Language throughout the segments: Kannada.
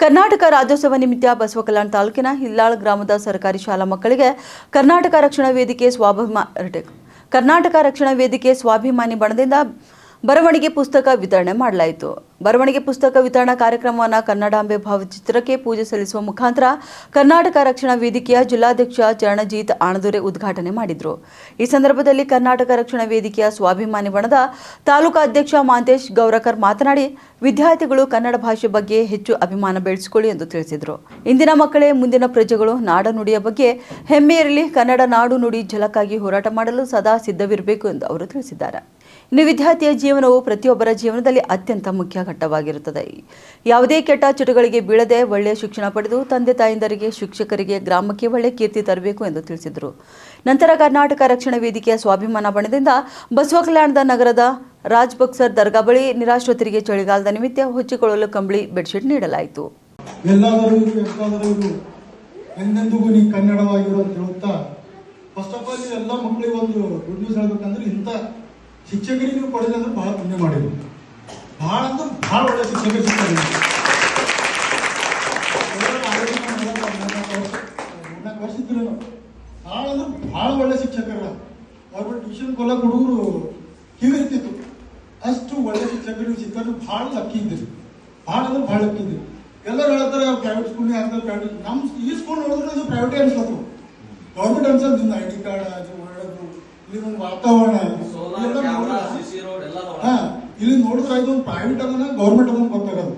ಕರ್ನಾಟಕ ರಾಜ್ಯೋತ್ಸವ ನಿಮಿತ್ತ ಬಸವ ಕಲ್ಯಾಣ ತಾಲೂಕಿನ ಹಿಲ್ಲಾಳ್ ಗ್ರಾಮದ ಸರ್ಕಾರಿ ಶಾಲಾ ಮಕ್ಕಳಿಗೆ ಕರ್ನಾಟಕ ರಕ್ಷಣಾ ವೇದಿಕೆ ಸ್ವಾಭಿಮಾನ ಕರ್ನಾಟಕ ರಕ್ಷಣಾ ವೇದಿಕೆ ಸ್ವಾಭಿಮಾನಿ ಬಣದಿಂದ ಬರವಣಿಗೆ ಪುಸ್ತಕ ವಿತರಣೆ ಮಾಡಲಾಯಿತು. ಬರವಣಿಗೆ ಪುಸ್ತಕ ವಿತರಣಾ ಕಾರ್ಯಕ್ರಮವನ್ನು ಕನ್ನಡಾಂಬೆ ಭಾವಚಿತ್ರಕ್ಕೆ ಪೂಜೆ ಸಲ್ಲಿಸುವ ಮುಖಾಂತರ ಕರ್ನಾಟಕ ರಕ್ಷಣಾ ವೇದಿಕೆಯ ಜಿಲ್ಲಾಧ್ಯಕ್ಷ ಚರಣಜೀತ್ ಆಣದೂರೆ ಉದ್ಘಾಟನೆ ಮಾಡಿದರು. ಈ ಸಂದರ್ಭದಲ್ಲಿ ಕರ್ನಾಟಕ ರಕ್ಷಣಾ ವೇದಿಕೆಯ ಸ್ವಾಭಿಮಾನಿ ಬಣದ ತಾಲೂಕಾ ಅಧ್ಯಕ್ಷ ಮಾಂತೇಶ್ ಗೌರಕರ್ ಮಾತನಾಡಿ, ವಿದ್ಯಾರ್ಥಿಗಳು ಕನ್ನಡ ಭಾಷೆ ಬಗ್ಗೆ ಹೆಚ್ಚು ಅಭಿಮಾನ ಬೆಳೆಸಿಕೊಳ್ಳಿ ಎಂದು ತಿಳಿಸಿದರು. ಇಂದಿನ ಮಕ್ಕಳೇ ಮುಂದಿನ ಪ್ರಜೆಗಳು ನಾಡ ನುಡಿಯ ಬಗ್ಗೆ ಹೆಮ್ಮೆ ಇರಲಿ ಕನ್ನಡ ನಾಡು ನುಡಿ ಝಲಕ್ಕಾಗಿ ಹೋರಾಟ ಮಾಡಲು ಸದಾ ಸಿದ್ಧವಿರಬೇಕು ಎಂದು ಅವರು ತಿಳಿಸಿದ್ದಾರೆ. ಇನ್ನು ವಿದ್ಯಾರ್ಥಿಯ ಜೀವನವು ಪ್ರತಿಯೊಬ್ಬರ ಜೀವನದಲ್ಲಿ ಅತ್ಯಂತ ಮುಖ್ಯ ಘಟ್ಟವಾಗಿರುತ್ತದೆ. ಯಾವುದೇ ಕೆಟ್ಟ ಚಟಗಳಿಗೆ ಬೀಳದೆ ಒಳ್ಳೆಯ ಶಿಕ್ಷಣ ಪಡೆದು ತಂದೆ ತಾಯಿಂದರಿಗೆ, ಶಿಕ್ಷಕರಿಗೆ, ಗ್ರಾಮಕ್ಕೆ ಒಳ್ಳೆಯ ಕೀರ್ತಿ ತರಬೇಕು ಎಂದು ತಿಳಿಸಿದರು. ನಂತರ ಕರ್ನಾಟಕ ರಕ್ಷಣಾ ವೇದಿಕೆಯ ಸ್ವಾಭಿಮಾನ ಬಣದಿಂದ ಬಸವ ಕಲ್ಯಾಣದ ನಗರದ ರಾಜ್ ಬಕ್ಸರ್ ದರ್ಗಾ ಬಳಿ ನಿರಾಶ್ರಿತರಿಗೆ ಚಳಿಗಾಲದ ನಿಮಿತ್ತ ಹೊಚ್ಚಿಕೊಳ್ಳಲು ಕಂಬಳಿ ಬೆಡ್ಶೀಟ್ ನೀಡಲಾಯಿತು. ಎಂದೆಂದಿಗೂ ಫಸ್ಟ್ ಆಫ್ ಆಲ್ ಎಲ್ಲ ಮಕ್ಕಳಿಗೆ ಒಂದು ಗುಡ್ ನ್ಯೂಸ್ ಹೇಳ್ಬೇಕಂದ್ರೆ ಇಂಥ ಶಿಕ್ಷಕರಿಗೆ ನೀವು ಅಂದ್ರೆ ಬಹಳ ಪುಣ್ಯ ಮಾಡಿದ್ರು. ಬಹಳ ಅಂದ್ರೆ ಬಹಳ ಒಳ್ಳೆ ಶಿಕ್ಷಕರು ಸಿಗ್ತಾರೆ. ಒಳ್ಳೆ. ಬಹಳ ಅಂದ್ರೆ ಬಹಳ ಒಳ್ಳೆ ಶಿಕ್ಷಕರ. ಅವ್ರ ಟ್ಯೂಷನ್ ಕೊಲ್ಲಕ್ಕೆ ಹುಡುಗರು ಕಿವಿರ್ತಿತ್ತು ಅಷ್ಟು ಒಳ್ಳೆ ಶಿಕ್ಷಕರು ಸಿಕ್ಕರು ಬಹಳ ಲಕ್ಕಿ ಇದ್ದರು. ಬಹಳ ಅಂದ್ರೆ ಬಹಳ ಲಕ್ಕಿ ಇದ್ದರು. ಎಲ್ಲರೂ ಹೇಳ್ತಾರೆ ಪ್ರೈವೇಟ್ ಸ್ಕೂಲ್ ಪ್ರೈವೇಟ್ ನಮ್ಮ ಈ ಸ್ಕೂಲ್ ನೋಡಿದ್ರೆ ಇದು ಪ್ರೈವೇಟೇ ಅನ್ಸತ್ತು ಗೌರ್ಮೆಂಟ್ ಅನ್ಸೋದು ಐ ಡಿ ಕಾರ್ಡ್ ಅದು ಒಳ್ಳೇದು ಇಲ್ಲಿ ಒಂದು ವಾತಾವರಣ ಎಲ್ಲ ಇಲ್ಲಿ ನೋಡಿದ್ರೆ ಇದು ಪ್ರೈವೇಟ್ ಅದನ್ನ ಗೌರ್ಮೆಂಟ್ ಅದನ್ನ ಗೊತ್ತಾಗದು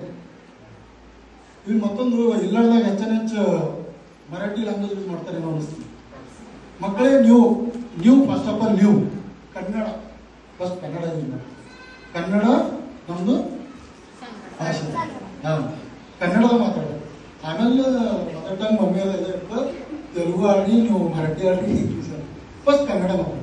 ಇಲ್ಲಿ ಮತ್ತೊಂದು ಇಲ್ಲದಾಗ ಹೆಚ್ಚನ ಹೆಚ್ಚು ಮರಾಠಿ ಲ್ಯಾಂಗ್ವೇಜ್ ಯೂಸ್ ಮಾಡ್ತಾರೆ ಏನೋ ಅನಿಸ್ತೀನಿ ಮಕ್ಕಳೇ ನೀವು ನೀವು ಫಸ್ಟ್ ಆಫ್ ಆಲ್ ನೀವು ಕನ್ನಡ ಫಸ್ಟ್ ಕನ್ನಡ ಕನ್ನಡ ನಮ್ದು ಭಾಷೆ. ಹಾ ಕನ್ನಡದ ಮಾತಾಡೋದು. ಆಮೇಲೆ ಟಂಗ್ ಮಮ್ಮಿ ಇದೆ ಇರ್ತದೆ. ತೆಲುಗು ಆಡಿ ನೀವು ಮರಾಠಿ ಆಡಿ ಫಸ್ಟ್ ಕನ್ನಡ ಮಾತಾಡೋದು.